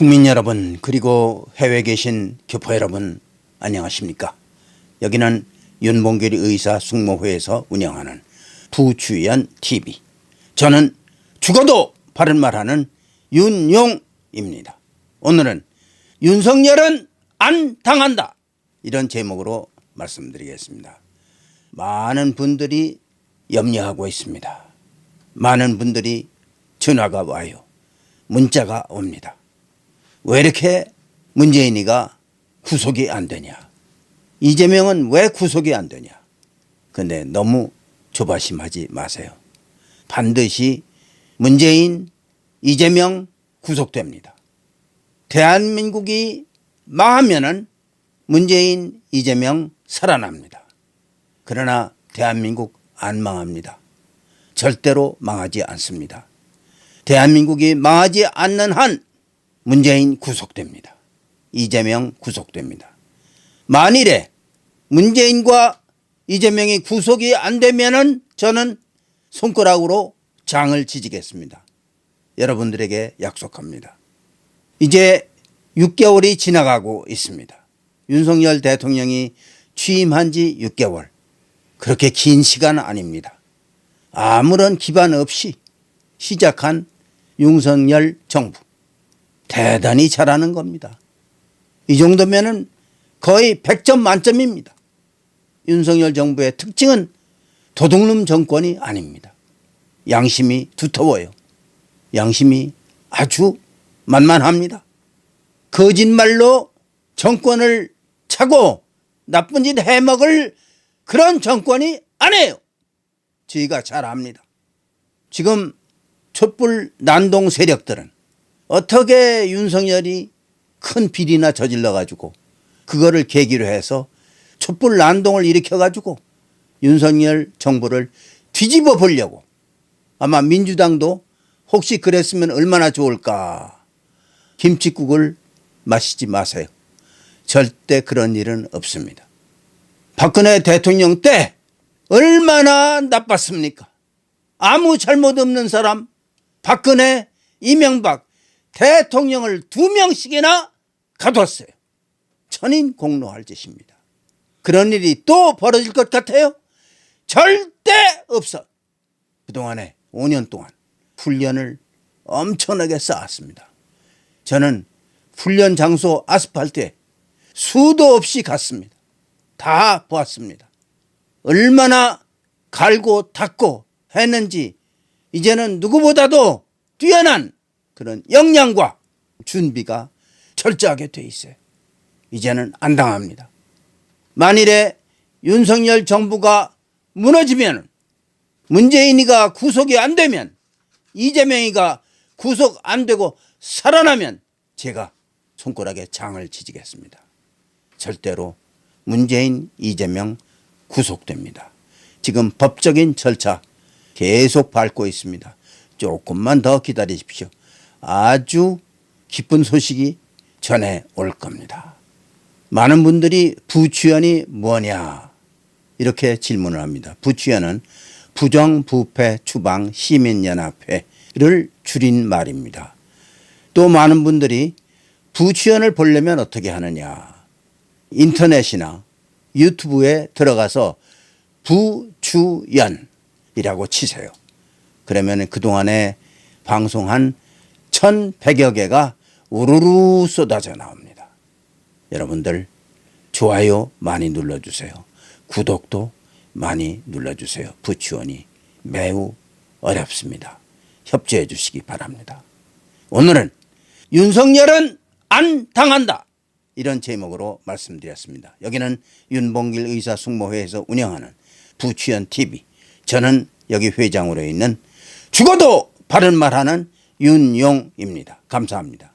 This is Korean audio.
국민 여러분 그리고 해외에 계신 교포 여러분 안녕하십니까? 여기는 윤봉길이 의사 숙모회에서 운영하는 부주연 TV. 저는 죽어도 바른 말하는 윤용입니다. 오늘은 윤석열은 안 당한다 이런 제목으로 말씀드리겠습니다. 많은 분들이 염려하고 있습니다. 많은 분들이 전화가 와요. 문자가 옵니다. 왜 이렇게 문재인이가 구속이 안 되냐? 이재명은 왜 구속이 안 되냐? 근데 너무 조바심하지 마세요. 반드시 문재인, 이재명 구속됩니다. 대한민국이 망하면은 문재인, 이재명 살아납니다. 그러나 대한민국 안 망합니다. 절대로 망하지 않습니다. 대한민국이 망하지 않는 한 문재인 구속됩니다. 이재명 구속됩니다. 만일에 문재인과 이재명이 구속이 안 되면은 저는 손가락으로 장을 지지겠습니다. 여러분들에게 약속합니다. 이제 6개월이 지나가고 있습니다. 윤석열 대통령이 취임한 지 6개월. 그렇게 긴 시간 아닙니다. 아무런 기반 없이 시작한 윤석열 정부. 대단히 잘하는 겁니다. 이 정도면은 거의 100점 만점입니다. 윤석열 정부의 특징은 도둑놈 정권이 아닙니다. 양심이 두터워요. 양심이 아주 만만합니다. 거짓말로 정권을 차고 나쁜 짓 해먹을 그런 정권이 아니에요. 저희가 잘 압니다. 지금 촛불 난동 세력들은 어떻게 윤석열이 큰 비리나 저질러 가지고 그거를 계기로 해서 촛불 난동을 일으켜 가지고 윤석열 정부를 뒤집어 보려고 아마 민주당도 혹시 그랬으면 얼마나 좋을까 김치국을 마시지 마세요. 절대 그런 일은 없습니다. 박근혜 대통령 때 얼마나 나빴습니까? 아무 잘못 없는 사람 박근혜, 이명박 대통령을 두 명씩이나 가뒀어요. 천인 공로할 짓입니다. 그런 일이 또 벌어질 것 같아요? 절대 없어. 그동안에 5년 동안 훈련을 엄청나게 쌓았습니다. 저는 훈련 장소 아스팔트에 수도 없이 갔습니다. 다 보았습니다. 얼마나 갈고 닦고 했는지 이제는 누구보다도 뛰어난 그런 역량과 준비가 철저하게 돼 있어요. 이제는 안 당합니다. 만일에 윤석열 정부가 무너지면 문재인이가 구속이 안 되면 이재명이가 구속 안 되고 살아나면 제가 손가락에 장을 지지겠습니다. 절대로 문재인, 이재명 구속됩니다. 지금 법적인 절차 계속 밟고 있습니다. 조금만 더 기다리십시오. 아주 기쁜 소식이 전해 올 겁니다. 많은 분들이 부추연이 뭐냐 이렇게 질문을 합니다. 부추연은 부정부패 추방 시민연합회를 줄인 말입니다. 또 많은 분들이 부추연을 보려면 어떻게 하느냐 인터넷이나 유튜브에 들어가서 부추연이라고 치세요. 그러면 그동안에 방송한 1100여 개가 우르르 쏟아져 나옵니다. 여러분들 좋아요 많이 눌러주세요. 구독도 많이 눌러주세요. 부추원이 매우 어렵습니다. 협조해 주시기 바랍니다. 오늘은 윤석열은 안 당한다. 이런 제목으로 말씀드렸습니다. 여기는 윤봉길 의사 숙모회에서 운영하는 부추연 TV. 저는 여기 회장으로 있는 죽어도 바른 말하는 윤용입니다. 감사합니다.